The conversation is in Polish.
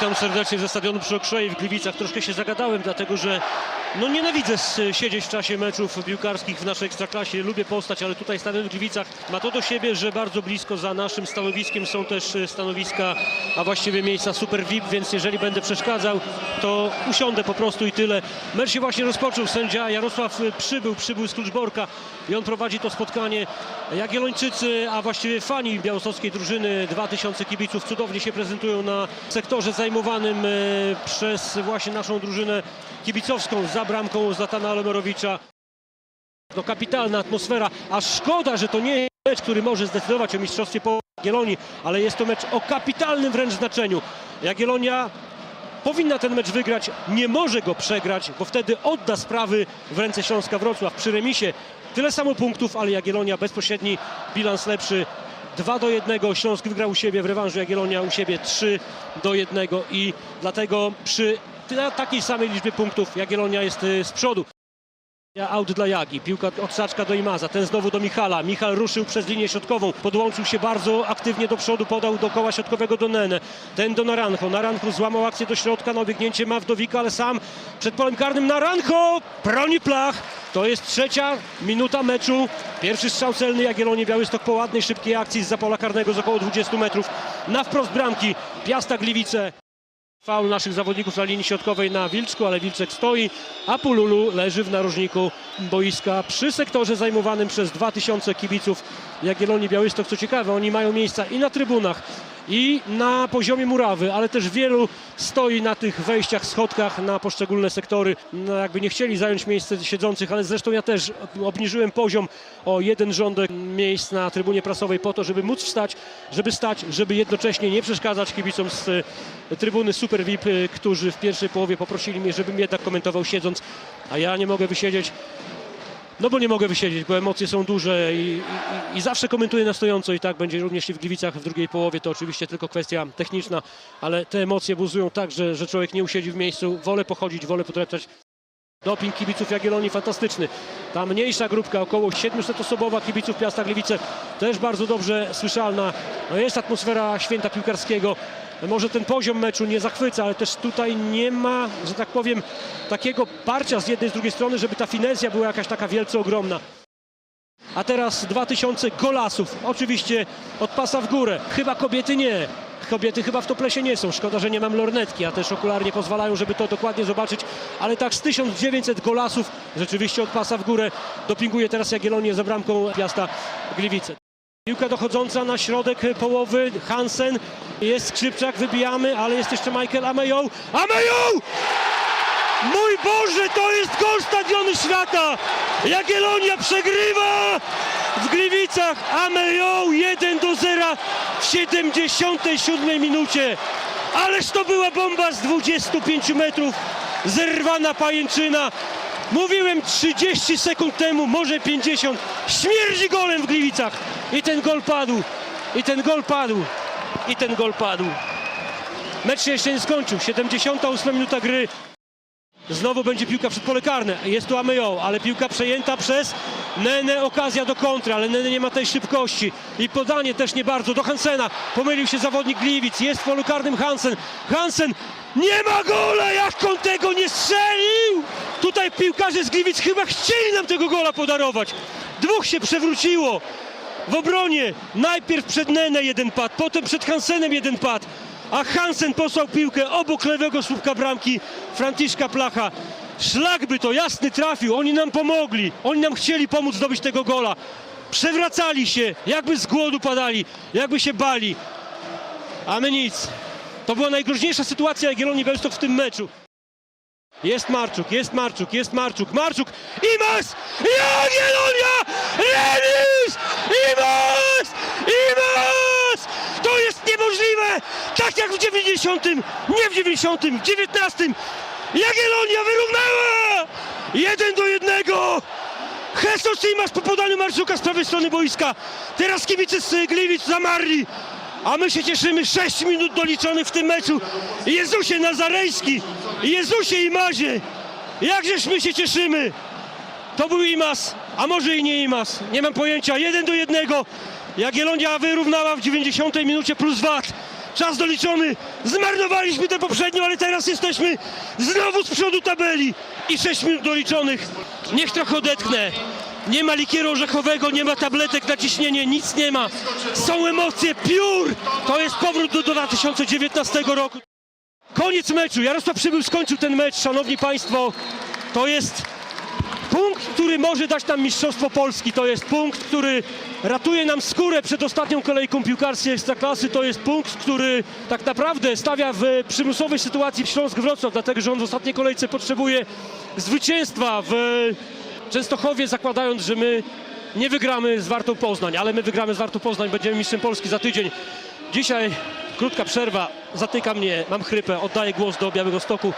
Witam serdecznie ze stadionu przy Okrzei w Gliwicach. Troszkę się zagadałem, dlatego że no nienawidzę siedzieć w czasie meczów piłkarskich w naszej ekstraklasie. Lubię postać, ale tutaj w Gliwicach ma to do siebie, że bardzo blisko za naszym stanowiskiem są też e, stanowiska, a właściwie miejsca super VIP, więc jeżeli będę przeszkadzał, to usiądę po prostu i tyle. Mecz się właśnie rozpoczął. Sędzia Jarosław e, przybył, przybył z Kluczborka i on prowadzi to spotkanie. Jagiellończycy, a właściwie fani białostockiej drużyny, 2000 kibiców cudownie się prezentują na sektorze zajmowanym e, przez właśnie naszą drużynę kibicowską za bramką Zlatana Lemerowicza. No kapitalna atmosfera, a szkoda, że to nie jest mecz, który może zdecydować o mistrzostwie po Jagiellonii, ale jest to mecz o kapitalnym wręcz znaczeniu. Jagiellonia powinna ten mecz wygrać, nie może go przegrać, bo wtedy odda sprawy w ręce Śląska Wrocław. Przy remisie tyle samo punktów, ale Jagiellonia bezpośredni bilans lepszy. 2 do 1 Śląsk wygrał u siebie w rewanżu, Jagiellonia u siebie 3 do 1 i dlatego przy tyle- takiej samej liczbie punktów Jagiellonia jest y, z przodu. Aut dla Jagi, piłka od Saczka do Imaza, ten znowu do Michala. Michal ruszył przez linię środkową, podłączył się bardzo aktywnie do przodu, podał do koła środkowego do Nene. Ten do Naranjo, Naranjo złamał akcję do środka, na obiegnięcie ma Wdowika, ale sam przed polem karnym Naranjo broni plach. To jest trzecia minuta meczu. Pierwszy strzał celny Jagiellonie Białystok po ładnej, szybkiej akcji z pola karnego z około 20 metrów. Na wprost bramki Piasta Gliwice. Faul naszych zawodników na linii środkowej na Wilczku, ale Wilczek stoi, a Pululu leży w narożniku boiska przy sektorze zajmowanym przez 2000 kibiców Jagiellonii Białystok. Co ciekawe, oni mają miejsca i na trybunach, i na poziomie murawy, ale też wielu stoi na tych wejściach, schodkach na poszczególne sektory. No, jakby nie chcieli zająć miejsce siedzących, ale zresztą ja też obniżyłem poziom o jeden rządek miejsc na trybunie prasowej po to, żeby móc wstać, żeby stać, żeby jednocześnie nie przeszkadzać kibicom z e, trybuny Super VIP, e, którzy w pierwszej połowie poprosili mnie, żebym jednak komentował siedząc, a ja nie mogę wysiedzieć. No bo nie mogę wysiedzieć, bo emocje są duże i, i, i zawsze komentuję na stojąco i tak będzie również i w Gliwicach w drugiej połowie. To oczywiście tylko kwestia techniczna, ale te emocje buzują tak, że, że człowiek nie usiedzi w miejscu. Wolę pochodzić, wolę potreptać. Doping kibiców Jagiellonii fantastyczny. Ta mniejsza grupka, około 700-osobowa kibiców Piasta Gliwice, też bardzo dobrze słyszalna. No jest atmosfera święta piłkarskiego. Może ten poziom meczu nie zachwyca, ale też tutaj nie ma, że tak powiem, takiego parcia z jednej, z drugiej strony, żeby ta finezja była jakaś taka wielce ogromna. A teraz 2000 golasów. Oczywiście od pasa w górę. Chyba kobiety nie. Kobiety chyba w toplesie nie są. Szkoda, że nie mam lornetki, a też okularnie pozwalają, żeby to dokładnie zobaczyć. Ale tak z 1900 golasów rzeczywiście od pasa w górę dopinguje teraz Jagiellonię za bramką Piasta Gliwice. Piłka dochodząca na środek połowy. Hansen, jest Skrzypczak, wybijamy, ale jest jeszcze Michael Ameją. Ameją! Mój Boże, to jest gol Stadionu Świata! Jagiellonia przegrywa w Gliwicach. Ameją 1 do 0 w 77 minucie. Ależ to była bomba z 25 metrów. Zerwana pajęczyna. Mówiłem 30 sekund temu, może 50. Śmierdzi golem w Gliwicach. I ten gol padł. I ten gol padł. I ten gol padł. Mecz się jeszcze nie skończył. 78 minuta gry. Znowu będzie piłka przed pole karne. Jest tu Amejo, ale piłka przejęta przez Nene. Okazja do kontry, ale Nene nie ma tej szybkości. I podanie też nie bardzo do Hansena. Pomylił się zawodnik Gliwic. Jest w polu karnym Hansen. Hansen nie ma gola! Jak on tego nie strzelił? Tutaj piłkarze z Gliwic chyba chcieli nam tego gola podarować. Dwóch się przewróciło w obronie. Najpierw przed Nene jeden pad, potem przed Hansenem jeden pad. A Hansen posłał piłkę obok lewego słupka bramki Franciszka Placha. Szlak by to jasny trafił, oni nam pomogli, oni nam chcieli pomóc zdobyć tego gola. Przewracali się, jakby z głodu padali, jakby się bali. A my nic. To była najgroźniejsza sytuacja Jagiellonii Białystok w tym meczu. Jest Marczuk, jest Marczuk, jest Marczuk, Marczuk, Imas! Jagiellonia! Remis! Imas! Imas! To jest niemożliwe! Tak jak w 90, nie w 90, w 19. Jagiellonia wyrównała! Jeden do jednego! Jesus Imas po podaniu Marczuka z prawej strony boiska. Teraz kibice z Gliwic zamarli. A my się cieszymy 6 minut doliczonych w tym meczu. Jezusie Nazarejski, Jezusie Imazie. Jakżeż my się cieszymy. To był Imas, a może i nie Imas. Nie mam pojęcia. Jeden do jednego. Jagiellonia wyrównała w 90 minucie plus VAT. czas doliczony. Zmarnowaliśmy te poprzednią, ale teraz jesteśmy znowu z przodu tabeli i 6 minut doliczonych. Niech trochę odetchnę. Nie ma likieru orzechowego, nie ma tabletek na ciśnienie, nic nie ma. Są emocje, piór! To jest powrót do 2019 roku. Koniec meczu. Jarosław Przybył skończył ten mecz, szanowni państwo. To jest punkt, który może dać nam Mistrzostwo Polski. To jest punkt, który ratuje nam skórę przed ostatnią kolejką piłkarskiej Ekstraklasy. To jest punkt, który tak naprawdę stawia w przymusowej sytuacji Śląsk Wrocław, dlatego że on w ostatniej kolejce potrzebuje zwycięstwa w Częstochowie, zakładając, że my nie wygramy z Wartą Poznań, ale my wygramy z Wartą Poznań, będziemy mistrzem Polski za tydzień. Dzisiaj krótka przerwa, zatyka mnie, mam chrypę, oddaję głos do Białego Stoku.